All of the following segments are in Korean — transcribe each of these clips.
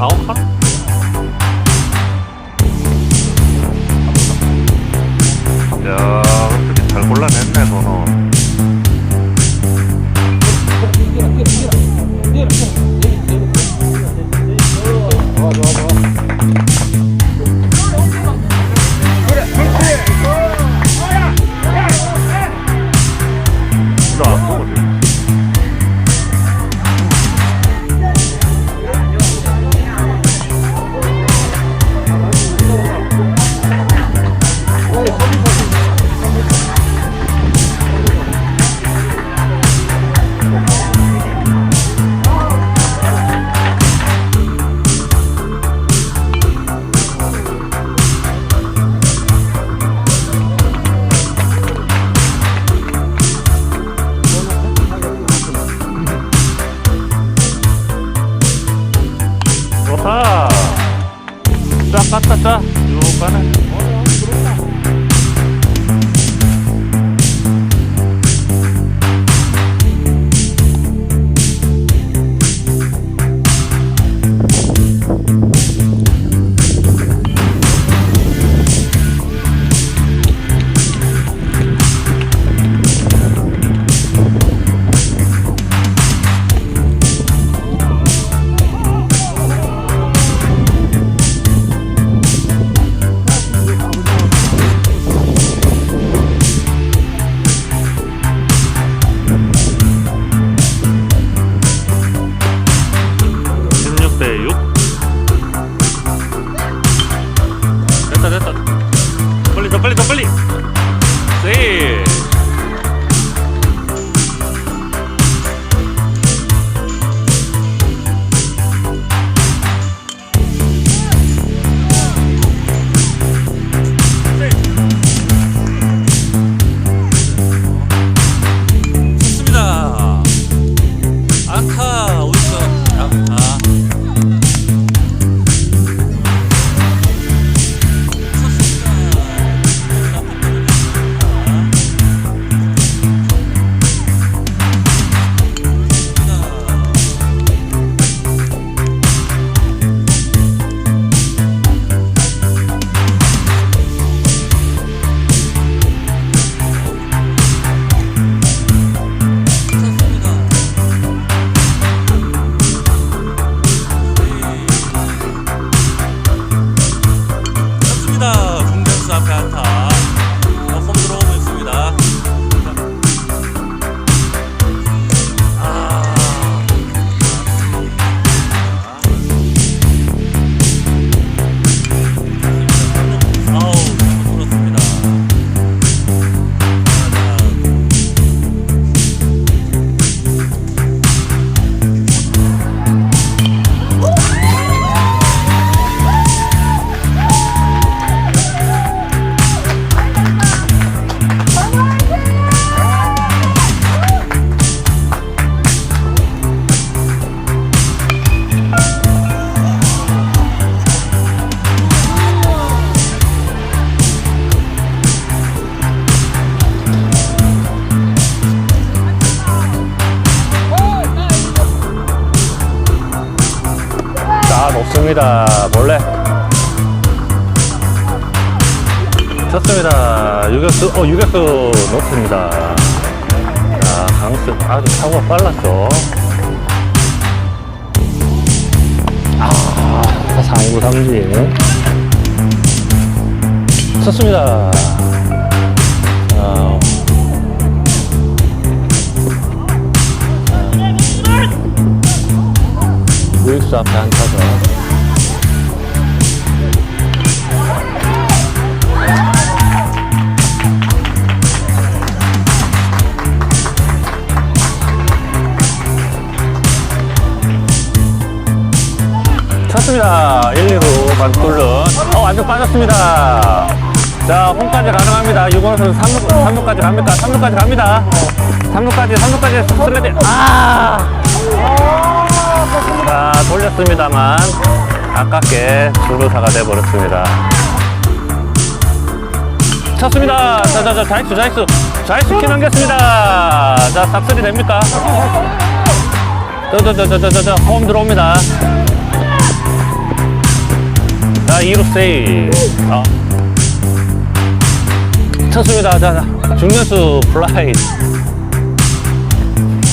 아홉 칸? 야 자, 높습니다. 몰래. 쳤습니다. 유격수, 어, 유격수 높습니다. 자, 강수, 아주 사고가 빨랐죠. 아, 상구 삼진. 쳤습니다. 우익수 앞에 한 타죠. 쳤습니다. 1, 2루 반꿀른. 어, 완전 빠졌습니다. 자, 홈까지 가능합니다. 유건 선수 3루, 3루까지 갑니까? 3루까지 갑니다. 3루까지, 3루까지 슬레드. 아! 자, 돌렸습니다만 아깝게 주루사가 돼버렸습니다. 쳤습니다. 자, 자, 자, 자익수, 자익수. 자익수 키 넘겼습니다. 자, 자, 싹쓸이 됩니까? 저저저저저저 홈 들어옵니다. 자, 2루 세이. 아. 쳤습니다. 자, 자, 중견수 플라이.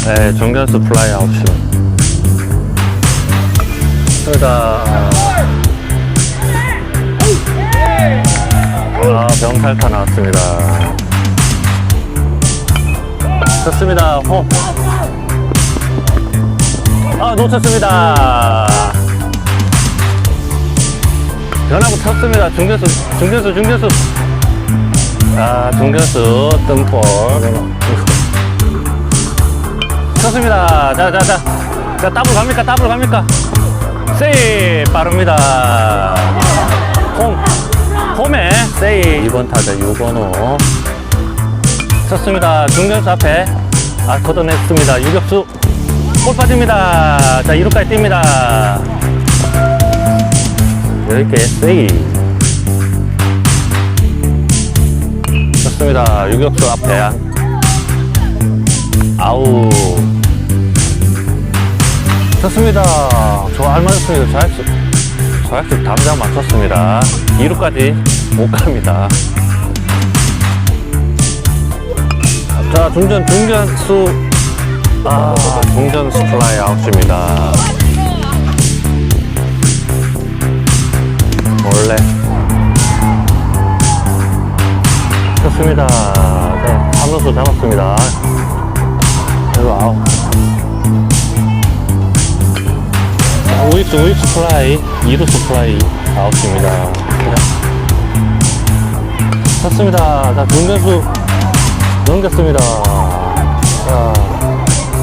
네, 중견수 플라이 아웃시. 그러다. 아, 병탈타 나왔습니다. 좋습니다. 홈. 아, 놓쳤습니다. 변하고 탔습니다. 중견수, 중견수, 중견수. 아, 중견수, 뜬볼. 쳤습니다. 자, 자, 자. 자, 더블 갑니까? 더블 갑니까? 세이 빠릅니다. 홈. 홈에 세이 2번 타자 유건호. 쳤습니다. 중견수 앞에. 아, 걷어냈습니다. 유격수. 볼 빠집니다. 자, 2루까지 뜁니다. 이렇게 세이. 좋습니다. 유격수 앞에. 아우. 좋습니다. 저 알맞았습니다. 좌익수. 좌익수 담장 맞췄습니다. 2루까지 못 갑니다. 자, 중전, 중전수. 아, 중전수 플라이 아웃입니다. 원래. 좋습니다. 네, 3루수 잡았습니다. 그리고 아웃. 자, 우익수, 우익수 플라이, 2루수 플라이 아웃입니다. 그냥. 좋습니다. 자, 중전수 넘겼습니다. 자,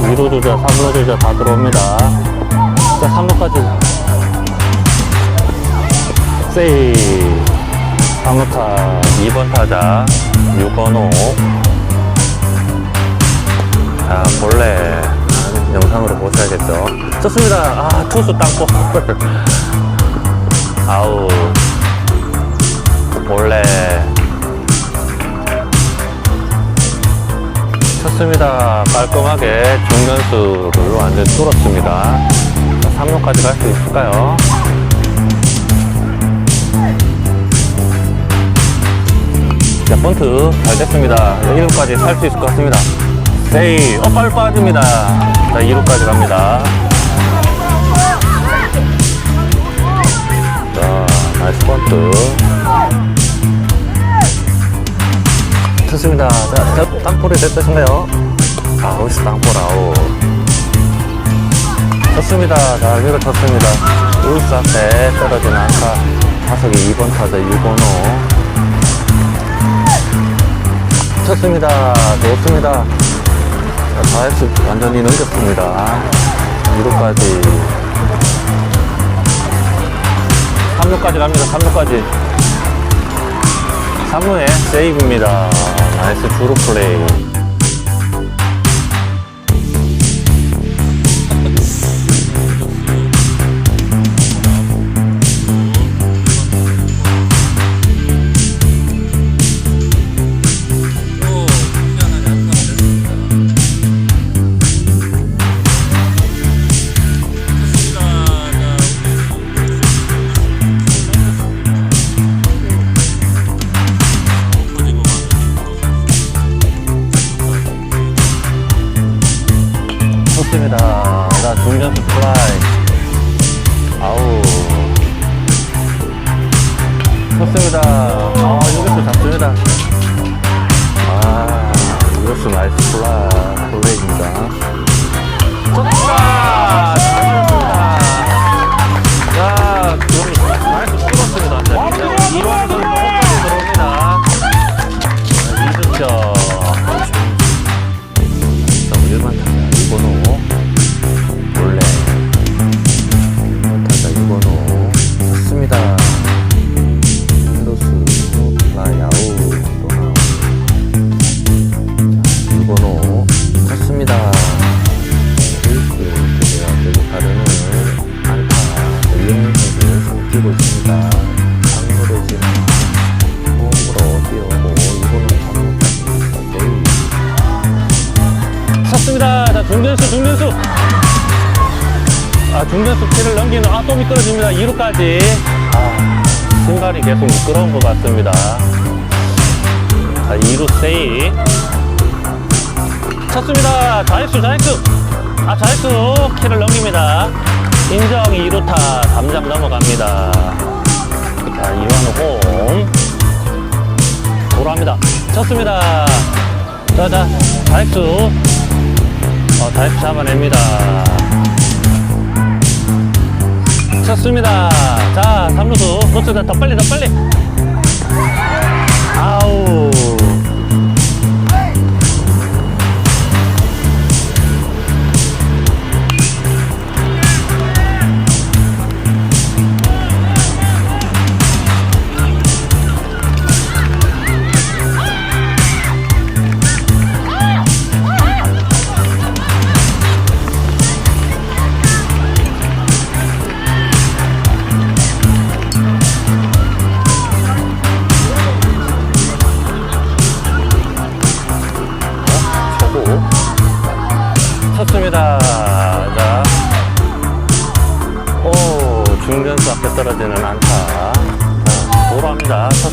2루 주자, 3루 주자 다 들어옵니다. 자, 3루까지. 세이. 3루타 2번 타자 유건호. 자, 본래 영상으로 보셔야겠죠. 좋습니다. 아, 투수 땅볼. 아우. 본래 쳤습니다. 깔끔하게 중견수를 완전 뚫었습니다. 3루까지 갈 수 있을까요? 자, 번트 잘 됐습니다. 1루까지 살 수 있을 것 같습니다. 세이, 어, 빨리 빠집니다. 자, 2루까지 갑니다. 나이스 번트. 좋습니다. 자, 저 땅볼이 됐으신가요? 아, 여기서 땅볼 아웃. 좋습니다. 자, 밀어쳤습니다. 울스 앞에 떨어지는 안타. 타석이 2번 타자 유건호. 좋습니다. 좋습니다. 자, 좌익수 완전히 넘겼습니다. 2루까지. 3루까지 갑니다. 3루까지. 3루에 세이브입니다. 나이스 주루 플레이. 2루까지. 아, 신발이 계속 미끄러운 것 같습니다. 자, 2루 세이. 쳤습니다. 좌익수, 좌익수. 아, 좌익수 키를 넘깁니다. 인정 2루타, 담장 넘어갑니다. 자, 이완우 홈. 도로합니다. 쳤습니다. 자, 자, 좌익수. 어, 다이브 잡아냅니다. 쳤습니다. 자, 3루수. 놓치다 더 빨리, 더 빨리. 아우.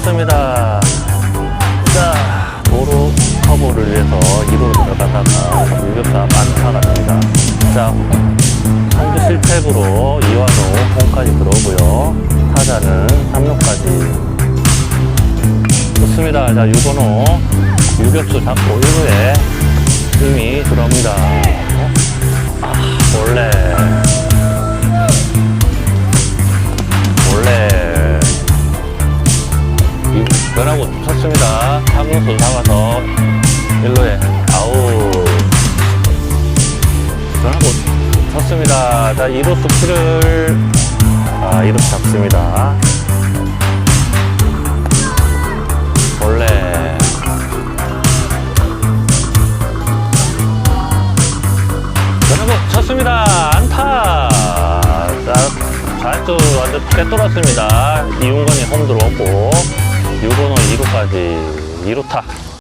쳤습니다. 자, 도로 커버를 위해서 2루로 들어가다가 유격사 안타가 납니다. 자, 선두 실책으로 이완호 홈까지 들어오고요. 타자는 3루까지 좋습니다. 자, 유건호 유격수 잡고 1루에 힘이 들어옵니다. 어? 아, 원래. 원래. 이- 변하고 쳤습니다. 3루수 잡아서 1루에 아우. 변하고 쳤습니다. 자, 2루수 키를 아, 2루수 잡습니다. 원래. 여러분 쳤습니다 안타 자 좌익수 완전 빼돌았습니다 이윤건이 홈 들어왔고 유건호 2루까지. 2루타